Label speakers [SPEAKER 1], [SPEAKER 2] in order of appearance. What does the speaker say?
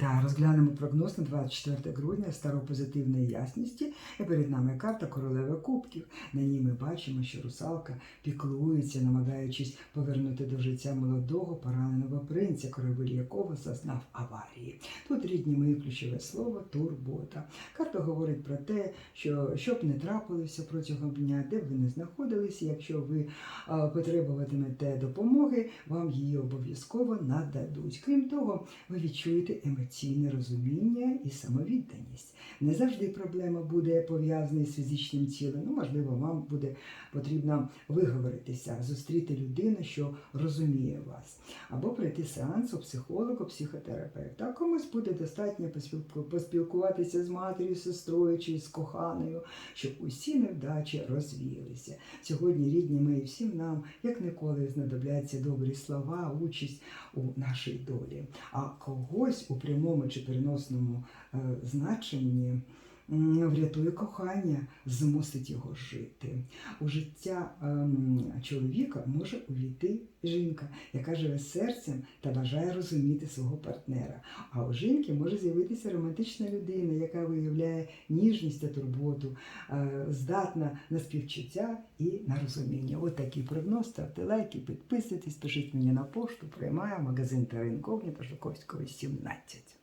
[SPEAKER 1] Та розглянемо прогноз на 24 грудня старопозитивної ясності. І перед нами карта королеви кубків. На ній ми бачимо, що русалка піклується, намагаючись повернути до життя молодого пораненого принця, корабель якого зазнав аварії. Тут рідні мої ключове слово турбота. Карта говорить про те, що щоб не трапилося протягом дня, де б ви не знаходилися, якщо ви потребуватимете допомоги, вам її обов'язково нададуть. Крім того, ви відчуєте емоційне розуміння і самовідданість. Не завжди проблема буде пов'язана з фізичним тілом. Ну, можливо, вам буде потрібно виговоритися, зустріти людину, що розуміє вас, або пройти сеанс у психолога, психотерапевта. Комусь буде достатньо поспілкуватися з матір'ю, сестрою чи з коханою, щоб усі невдачі розвіялися. Сьогодні рідні і всім нам, як ніколи, знадобляться добрі слова, участь у нашій долі. А когось у прямому чи переносному е, значенні врятує кохання, змусить його жити. У життя ем, чоловіка може увійти жінка, яка живе серцем та бажає розуміти свого партнера. А у жінки може з'явитися романтична людина, яка виявляє ніжність та турботу, е, здатна на співчуття і на розуміння. От такий прогноз. Ставте лайки, підписуйтесь, пишіть мені на пошту, приймаю магазин та інкогніто Жуковського 17.